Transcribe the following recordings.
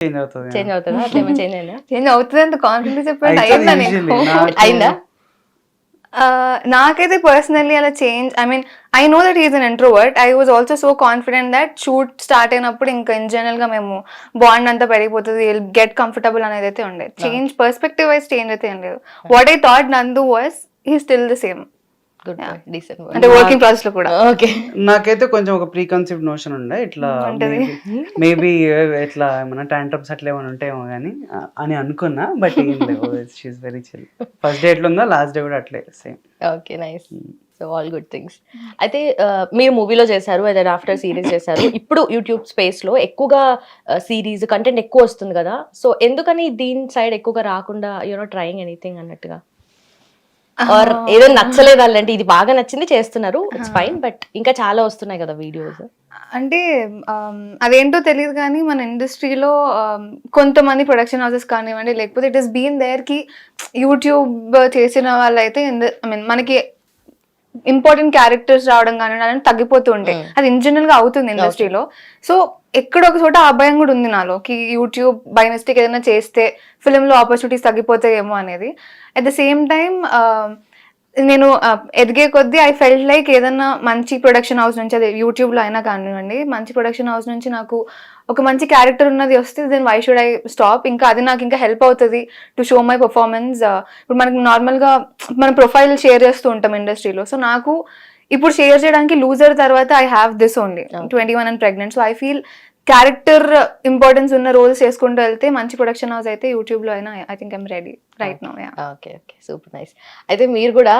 Change అవుతుంది change అవుతుందా? అట్లేమో change అయిందా? చేంజ్ అవుతుంది అంత కాన్ఫిడెంట్ చెప్పండి అయిందా. నీకు? నాకు- అయిందా? ఆ, నాకైతే పర్సనల్లీ అలా change I mean I know that is an introvert I was also so confident that shoot start అయినప్పుడు ఇంకా ఇన్ జనరల్గా మేము బాండ్ అంతా పెరిగిపోతుంది. గెట్ కంఫర్టబుల్ అనేది అయితే ఉండేది. చేంజ్ పర్స్పెక్టివ్ వైజ్ చేంజ్ అయితే ఏం లేదు. What I thought Nandu was he still the same అంటే వర్కింగ్ ప్రాసెస్లో కూడా. ఓకే నాకైతే కొంచెం ఒక ప్రీ కన్సెప్ట్ నోషన్ ఉండే. ఇట్లా. మేబీ ఇట్లా ఏమైనా ట్యాంట్రమ్స్ అట్లా ఏమైనా ఉంటాయేమో కానీ అని అనుకున్నా బట్ ఏం లేవు. She's very chill first day ఎట్లా ఉందో లాస్ట్ డే కూడా అట్లే same okay nice so all good things అయితే ఆ, మీరు మూవీలో చేశారు అదే ఆఫ్టర్ సిరీస్ చేశారు ఇప్పుడు యూట్యూబ్ స్పేస్లో ఎక్కువగా సిరీస్ కంటెంట్ ఎక్కువ వస్తుంది కదా. సో ఎందుకని దీని సైడ్ ఎక్కువగా రాకుండా యూనో ట్రయింగ్ ఎనీథింగ్ అన్నట్టుగా? ఆర్ ఏదో నచ్చలేదు అలాంటి ఇది బాగా నచ్చింది చేస్తున్నారు. ఇట్స్ ఫైన్ బట్ ఇంకా చాలా వస్తున్నాయి కదా వీడియోస్ అంటే అదేంటో తెలియదు కానీ మన ఇండస్ట్రీలో కొంతమంది ప్రొడక్షన్ హౌసెస్ కానివ్వండి లేకపోతే ఇట్ ఇస్ బీన్ దేర్కి యూట్యూబ్ చేసిన వాళ్ళైతే ఐ మీన్ మనకి ఇంపార్టెంట్ క్యారెక్టర్స్ రావడం అలాంటి తగ్గిపోతూ ఉంటాయి అది ఇన్ జనరల్గా అవుతుంది ఇండస్ట్రీలో. సో ఎక్కడ ఒక చోట ఆ భయం కూడా ఉంది నాలో. కి యూట్యూబ్ బై మిస్టేక్ ఏదైనా చేస్తే ఫిలిం లో ఆపర్చునిటీస్ తగ్గిపోతాయేమో అనేది. అట్ ద సేమ్ టైం నేను ఎదిగే కొద్దీ ఐ ఫెల్ట్ లైక్ ఏదన్నా మంచి ప్రొడక్షన్ హౌస్ నుంచి అది యూట్యూబ్లో అయినా కానివ్వండి మంచి ప్రొడక్షన్ హౌస్ నుంచి నాకు ఒక మంచి క్యారెక్టర్ ఉన్నది వస్తే then why should I stop ఇంకా అది నాకు ఇంకా హెల్ప్ అవుతుంది టు షో మై పర్ఫార్మెన్స్ ఇప్పుడు మనకి నార్మల్గా మన ప్రొఫైల్ షేర్ చేస్తూ ఉంటాం ఇండస్ట్రీలో సో నాకు ఇప్పుడు షేర్ చేయడానికి లూజర్ తర్వాత I have this only twenty one and pregnant so I feel character importance ఉన్న రోల్స్ చేసుకుంటూ వెళ్తే మంచి ప్రొడక్షన్ హౌస్ అయితే యూట్యూబ్లో అయినా I think I'm ready right no yeah okay okay super nice అయితే మీరు కూడా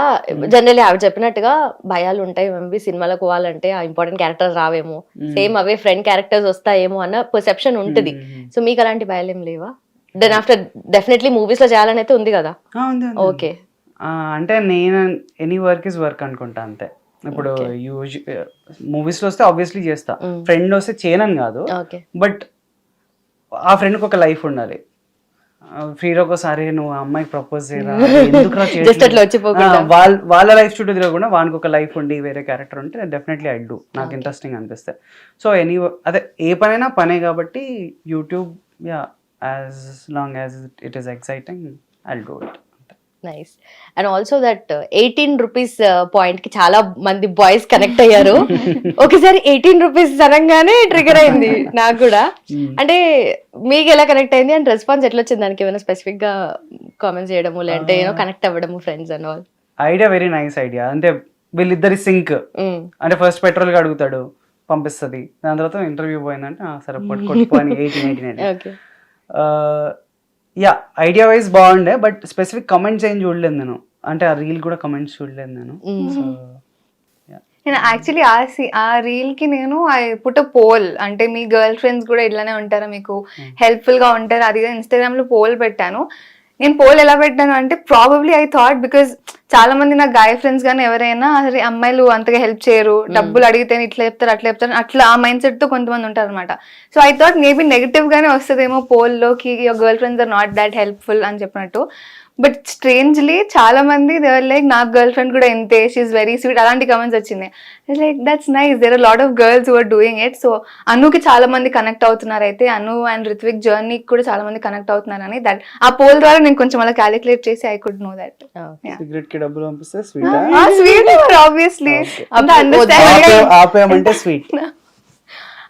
జనరల్లీ ఆవిడ చెప్పినట్టుగా భయాలు ఉంటాయి మేబీ సినిమాలకు పోవాలంటే ఆ ఇంపార్టెంట్ క్యారెక్టర్స్ రావేమో సేమ్ అవే ఫ్రెండ్ క్యారెక్టర్స్ వస్తాయేమో అన్న పర్సెప్షన్ ఉంటుంది. సో మీకు అలాంటి భయాలు ఏం లేవా? దెన్ ఆఫ్టర్ డెఫినెట్లీ మూవీస్లో చేయాలని అయితే ఉంది కదా? ఉంది ఉంది. ఓకే అంటే నేను ఎనీ వర్క్ ఇస్ వర్క్ అనుకుంటా అంతే. ఇప్పుడు యూజ్ మూవీస్లో వస్తే ఆబ్వియస్లీ చేస్తా. ఫ్రెండ్ వస్తే చేయనని కాదు. బట్ ఆ ఫ్రెండ్కి ఒక లైఫ్ ఉండాలి. ఫ్రీలో ఒకసారి నువ్వు ఆ అమ్మాయికి ప్రపోజ్ చేయరా. వాళ్ళ వాళ్ళ లైఫ్ చుట్టూ తిరగకుండా వానికి ఒక లైఫ్ ఉండి వేరే క్యారెక్టర్ ఉంటే డెఫినెట్లీ ఐ డూ నాకు ఇంట్రెస్టింగ్ అనిపిస్తే. సో ఎనీ అదే ఏ పనైనా పనే కాబట్టి YouTube yeah as long as it is exciting I do it nice and also that eighteen rupees point uh, కి చాలా మంది బాయ్స్ కనెక్ట్ అయ్యారు. ఒకసారి ఎయిటీన్ రూపీస్ అనగానే ట్రిగర్ అయింది నాకు కూడా. అంటే మీకు ఎలా కనెక్ట్ అయింది అండ్ రెస్పాన్స్ ఎట్లా వచ్చింది దానికి ఏమైనా స్పెసిఫిక్గా కామెంట్స్ చేయడము లేదంటే ఏమో కనెక్ట్ అవ్వడము friends and all idea very nice idea అంటే వీళ్ళిద్దరి సింక్ అంటే ఫస్ట్ పెట్రోల్ అడుగుతాడు పంపిస్తుంది. దాని తర్వాత ఇంటర్వ్యూ పోయిందంటే "ఆ, సరే పట్టు కొట్టుకో అని ఎయిటీన్ యా ఐడియా వైజ్ బాగుండే బట్ స్పెసిఫిక్ కమెంట్స్ ఏం చూడలేదు నేను. అంటే ఆ రీల్ కూడా కమెంట్స్ చూడలేదు నేను. సో నేను యాక్చువల్లీ ఆ సి- ఆ రీల్కి నేను ఐ పుట్ పోల్ అంటే మీ గర్ల్ ఫ్రెండ్స్ కూడా ఇట్లానే ఉంటారా మీకు? హెల్ప్ఫుల్గా ఉంటారు? అది ఇన్స్టాగ్రామ్లో పోల్ పెట్టాను. నేను పోల్ ఎలా పెట్టాను అంటే ప్రాబబ్లీ ఐ థాట్ బికాస్ చాలా మంది నా గాయ ఫ్రెండ్స్ కానీ ఎవరైనా అసలు అమ్మాయిలు అంతగా హెల్ప్ చేయరు డబ్బులు అడిగితే ఇట్లా చెప్తారు అట్లా చెప్తారు అట్లా ఆ మైండ్ సెట్తో కొంతమంది ఉంటారు అనమాట so I thought maybe negative గానే వస్తుందేమో పోల్లోకి your girl friends are not that helpful అని చెప్పినట్టు. బట్ స్ట్రేంజ్లీ చాలా మంది దేవర్ లైక్ నాకు గర్ల్ ఫ్రెండ్ కూడా ఇంతే షీఈ్ వెరీ స్వీట్ అలాంటి కమెంట్స్ వచ్చింది. Like that's nice there are lot of girls are doing it so అనుకి చాలా మంది కనెక్ట్ అవుతున్నారు అయితే అను అండ్ రిత్విక్ జర్నీకి కూడా చాలా మంది కనెక్ట్ అవుతున్నారని దట్ ఆ పోల్ ద్వారా నేను కొంచెం అలా క్యాలిక్యులేట్ చేసి ఐ కుడ్ నో దట్ సిగరెట్కి డబ్బులు పంపిస్తే స్వీట్ ఆబ్వియస్లీ అండర్స్టాండ్ ఆపేయమంటే స్వీట్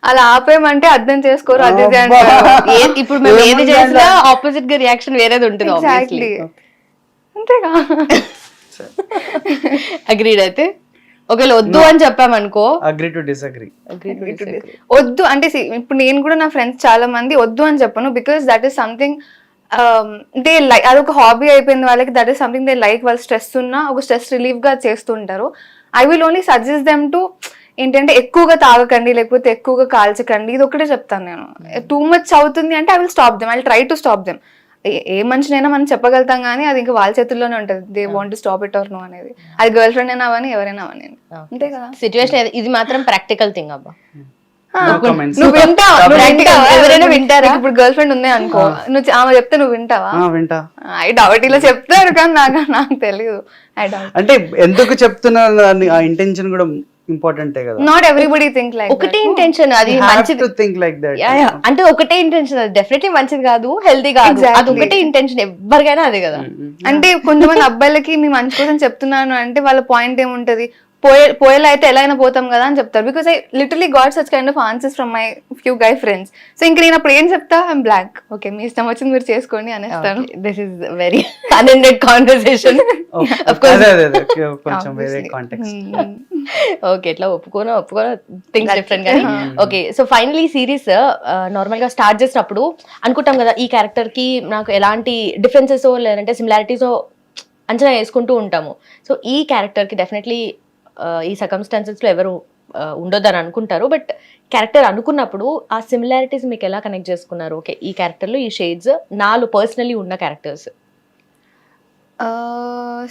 అలా ఆపేయమంటే అర్థం చేసుకోరు అది ఇది అంటారు. ఏ- ఇప్పుడు మేము ఏది చేసినా ఆపోజిట్గా రియాక్షన్ వేరేది ఉంటుంది ఎగ్జాక్ట్లీ అంతేగా? అగ్రీడ్ అయితే. ఒకవేళ వద్దు అని చెప్పామనుకో. అగ్రీ టు డిసగ్రీ వద్దు అంటే see, ఇప్పుడు నేను కూడా నా ఫ్రెండ్స్ చాలా మంది వద్దు అని చెప్పను because that is something they like అదొక హాబీ అయిపోయింది వాళ్ళకి that is something they like వాళ్ళు స్ట్రెస్ ఉన్నా ఒక స్ట్రెస్ రిలీఫ్గా చేస్తుంటారు. I will only suggest them to ఏంటంటే ఎక్కువగా తాగకండి లేకపోతే ఎక్కువగా కాల్చకండి ఇది ఒకటే చెప్తాను నేను. టూ మచ్ అవుతుంది అంటే I will stop them I try to stop them ఏ మనిషినైనా మనం చెప్పగలుగుతాం కానీ అది ఇంకా వాళ్ళ చేతుల్లోనే ఉంటుంది. They want stop it or no అనేది. అది గర్ల్ ఫ్రెండ్ అయినా అవని ఎవరైనా అవని అంతే కదా? సిచ్యువేషన్ ఇది మాత్రం ప్రాక్టికల్ థింగ్ అబ్బా. నువ్వు వింటావా? ఎవరైనా వింటారా? ఇప్పుడు గర్ల్ ఫ్రెండ్ ఉంది అనుకో. నువ్వు ఆమె చెప్తే నువ్వు వింటావా? వింటా. ఐ డౌట్ ఇలా చెప్తారు కానీ నాకు నాకు తెలియదు ఐ డౌట్ అంటే ఎందుకు చెప్తున్నా అని ఆ ఇంటెన్షన్ కూడా ఇంపార్టెంటే కదా. నాట్ ఎవ్రీబడి థింక్ లైక్ ఒకటే ఇంటెన్షన్ అది మంచిది. Think like that. అంటే ఒకటే ఇంటెన్షన్ అది డెఫినెట్లీ మంచిది కాదు హెల్తీ కాదు. అది ఒకటే ఇంటెన్షన్ ఎవరికైనా అదే కదా. అంటే కొంతమంది అబ్బాయిలకి మీ మంచి కోసం చెప్తున్నాను అంటే వాళ్ళ పాయింట్ ఏముంటది? పోయే పోయేలా అయితే ఎలా అయినా పోతాం కదా అని చెప్తారు. Because I literally got such kind of answers from my few guy friends so ఇంక నేను అప్పుడు ఏం చెప్తా? ఐమ్ బ్లాక్ ఓకే మీ ఇష్టం వచ్చింది మీరు చేసుకోండి అనేస్తాను. This is very unended conversation okay ఇట్లా ఒప్పుకోను ఒప్పుకోను? థింగ్స్ డిఫరెంట్ కానీ ఓకే సో ఫైనలీ సిరీస్ నార్మల్గా స్టార్ట్ చేసినప్పుడు అనుకుంటాం కదా ఈ క్యారెక్టర్కి నాకు ఎలాంటి డిఫరెన్సెస్ లేదంటే సిమిలారిటీస్ అంచనా వేసుకుంటూ ఉంటాము. సో ఈ క్యారెక్టర్కి డెఫినెట్లీ ఈ సర్కమ్స్టాన్సెస్లో ఎవరు ఉండొద్దని అనుకుంటారు. బట్ క్యారెక్టర్ అనుకున్నప్పుడు ఆ సిమిలారిటీస్ మీకు ఎలా కనెక్ట్ చేసుకున్నారు? ఓకే ఈ క్యారెక్టర్లో ఈ షేడ్స్ నాలుగు పర్సనలీ ఉన్న క్యారెక్టర్స్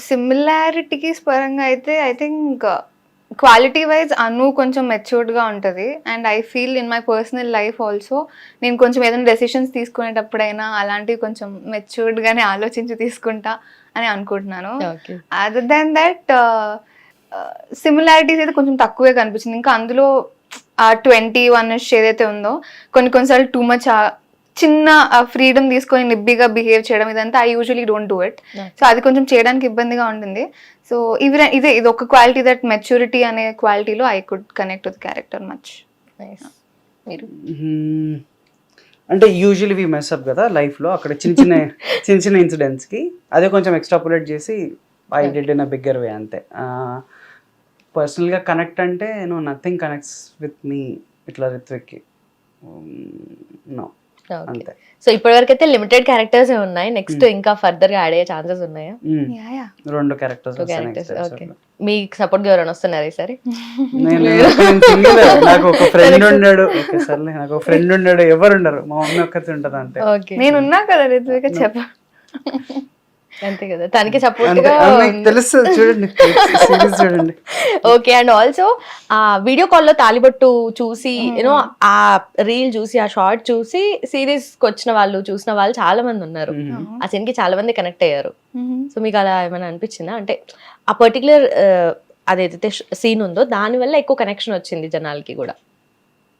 సిమిలారిటీకి పరంగా అయితే I think quality wise Anu కొంచెం మెచ్యూర్డ్గా ఉంటది. And I feel in my personal life also నేను కొంచెం ఏదైనా డెసిషన్స్ తీసుకునేటప్పుడైనా అలాంటివి కొంచెం మెచ్యూర్డ్ గానే ఆలోచించి తీసుకుంటా అని అనుకుంటున్నాను. Okay other than that similarities అయితే కొంచెం తక్కువే కనిపించింది. ఇంకా అందులో ఆ ట్వంటీ వన్ ఏదైతే ఉందో కొన్ని కొన్నిసార్లు టూ మచ్ చిన్న ఫ్రీడమ్ తీసుకొని నిబ్బిగా బిహేవ్ చేయడం ఇదంతా I usually don't do it so అది కొంచెం చేయడానికి ఇబ్బందిగా ఉంటుంది. సో ఇవి ఇదే ఇది ఒక క్వాలిటీ దట్ మెచ్యూరిటీ అనే క్వాలిటీలో I could connect with character much మీరు. అంటే యూజువల్లీ వి మెస్అప్ కదా లైఫ్లో అక్కడ చిన్న చిన్న చిన్న చిన్న ఇన్సిడెంట్స్కి అదే కొంచెం ఎక్స్ట్రాపులేట్ చేసి I did in a bigger way అంతే పర్సనల్గా కనెక్ట్ అంటే no nothing connects with me ఇట్లా రిత్విక్కి. నో అంతే. సో ఇప్పటి వరకు అయితే లిమిటెడ్ క్యారెక్టర్స్ ఉన్నాయి నెక్స్ట్ ఇంకా ఫర్దర్గా యాడ్ అయ్యే ఛాన్సెస్ ఉన్నాయా? యా రెండు క్యారెక్టర్స్ మీకు సపోర్ట్గా ఎవరైనా వస్తున్నారు ఈసారి? నేను నేను. నాకు ఒక ఫ్రెండ్ ఉన్నాడు. సర్లే. నాకు ఒక ఫ్రెండ్ ఉన్నాడు. ఎవరు ఉండరు మా మమ్మీ ఒక్కటి ఉంటుంది అంతే. ఓకే నేనున్నా కదా రిత్విక చెప్ప. అంతే కదా. తనకి సపోర్ట్ అంతే. గా అది మీకు తెలుసు చూడండి సిరీస్ చూడండి. ఓకే అండ్ ఆల్సో ఆ వీడియో కాల్లో తాలిబొట్టు చూసి యూనో ఆ రీల్ చూసి ఆ షార్ట్ చూసి సీరీస్కి వచ్చిన వాళ్ళు చూసిన వాళ్ళు చాలా మంది ఉన్నారు. ఆ scene కి చాలా మంది కనెక్ట్ అయ్యారు. సో మీకు అలా ఏమైనా అనిపించిందా? అంటే ఆ పర్టికులర్ అదైతే సీన్ ఉందో దాని వల్ల ఎక్కువ కనెక్షన్ వచ్చింది జనాలకి కూడా.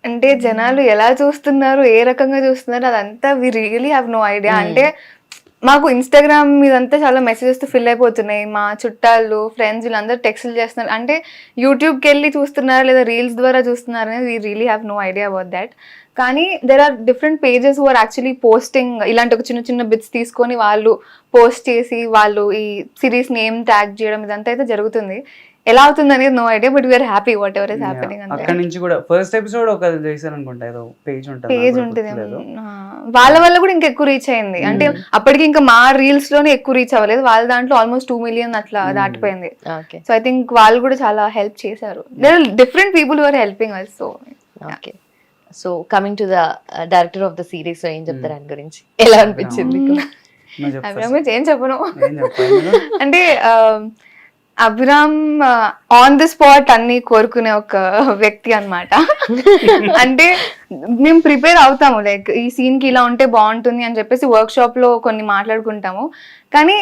అంటే జనాలు ఎలా చూస్తున్నారు ఏ రకంగా చూస్తున్నారు అదంతా we really have no idea అంటే మాకు ఇన్స్టాగ్రామ్ మీదంతా చాలా మెసేజెస్తో ఫిల్ అయిపోతున్నాయి. మా చుట్టాలు ఫ్రెండ్స్ వీళ్ళందరూ టెక్స్ట్లు చేస్తున్నారు. అంటే యూట్యూబ్కి వెళ్ళి చూస్తున్నారా లేదా రీల్స్ ద్వారా చూస్తున్నారు అనేది we really have no idea about that కానీ there are different pages are actually posting ఇలాంటి ఒక చిన్న చిన్న బిట్స్ తీసుకొని వాళ్ళు పోస్ట్ చేసి వాళ్ళు ఈ సిరీస్ నేమ్ ట్యాగ్ చేయడం ఇదంతా అయితే జరుగుతుంది. ఎలా అవుతుంది అనేది no idea but we are happy whatever is happening అంతే. అక్కడ నుంచి కూడా ఫస్ట్ ఎపిసోడ్ ఒక చేశారు అనుకుంటా ఏదో పేజ్ ఉంటుంది పేజ్ ఉంటుంది. వాళ్ళ వల్ల కూడా ఇంకా ఎక్కువ రీచ్ అయింది. అంటే అప్పటికి ఇంకా మా రీల్స్లోనే ఎక్కువ రీచ్ అవ్వలేదు. వాళ్ళ దాంట్లో ఆల్మోస్ట్ టూ మిలియన్ అట్లా దాటిపోయింది. ఓకే సో ఐ థింక్ వాళ్ళు కూడా చాలా హెల్ప్ చేశారు. There different people are helping us so okay so coming to the director of the series ఏం చెప్తారు ఆయన గురించి? ఎలా అనిపించింది ఏం చెప్పను? అంటే ఆ, అభిరామ్ ఆన్ ది స్పాట్ అన్ని కోరుకునే ఒక వ్యక్తి అన్నమాట. అంటే మేము ప్రిపేర్ అవుతాము లైక్ ఈ సీన్కి ఇలా ఉంటే బాగుంటుంది అని చెప్పేసి వర్క్ షాప్లో కొన్ని మాట్లాడుకుంటాము. కానీ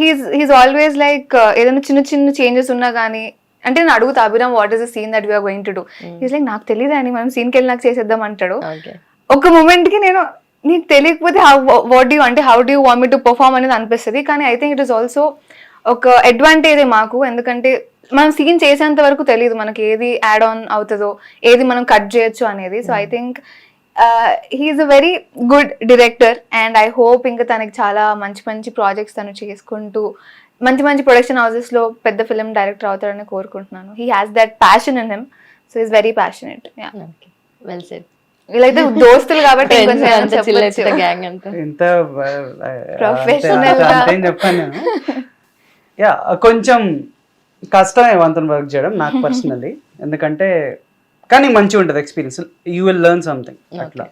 హీస్ హీస్ ఆల్వేస్ లైక్ ఏదైనా చిన్న చిన్న చేంజెస్ ఉన్నా కానీ అంటే నేను అడుగుతా Abhiram what is the scene that we are going to do is like నాకు తెలియదు అని మనం సీన్కి వెళ్ళి నాకు చేసేద్దాం అంటాడు. ఒక మూమెంట్కి నేను నీకు తెలియకపోతే హౌ వాట్ యూ అంటే how do want me to perform అనేది అనిపిస్తుంది. కానీ I think it is also ఒక అడ్వాంటేజ్ మాకు. ఎందుకంటే మనం సీన్ చేసేంత వరకు తెలియదు మనకి ఏది యాడ్ ఆన్ అవుతుందో ఏది మనం కట్ చేయొచ్చు అనేది. So I think he's a very good director and I hope ఇంకా తనకి చాలా మంచి మంచి ప్రాజెక్ట్స్ తను చేసుకుంటూ మంచి మంచి ప్రొడక్షన్ హౌసెస్లో పెద్ద ఫిల్మ్ డైరెక్టర్ అవుతాడని కోరుకుంటున్నాను. He has that passion in him so is very passionate well said వీళ్ళైతే దోస్తులు కాబట్టి ఇంకొంచెం ఏమైనా చెప్పొచ్చు. గ్యాంగ్ అంతా. ఎంత Professional యా కొంచెం కష్టమే వంతన వర్క్ చేయడం నాకు పర్సనల్లీ. ఎందుకంటే కానీ మంచిగా ఉంటుంది experience you will learn something అట్లా.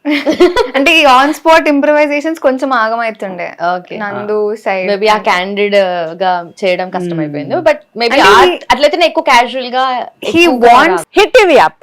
అంటే ఈ ఆన్ స్పాట్ ఇంప్రవైజేషన్స్ కొంచెం ఆగమైతుండే. ఓకే నందు సైడ్ మేబీ ఆ క్యాండిడ్గా చేయడం కష్టమైపోయింది. బట్ మేబీ అంటే he- అట్లయితే ఎక్కువ క్యాజువల్గా he wants hit TV app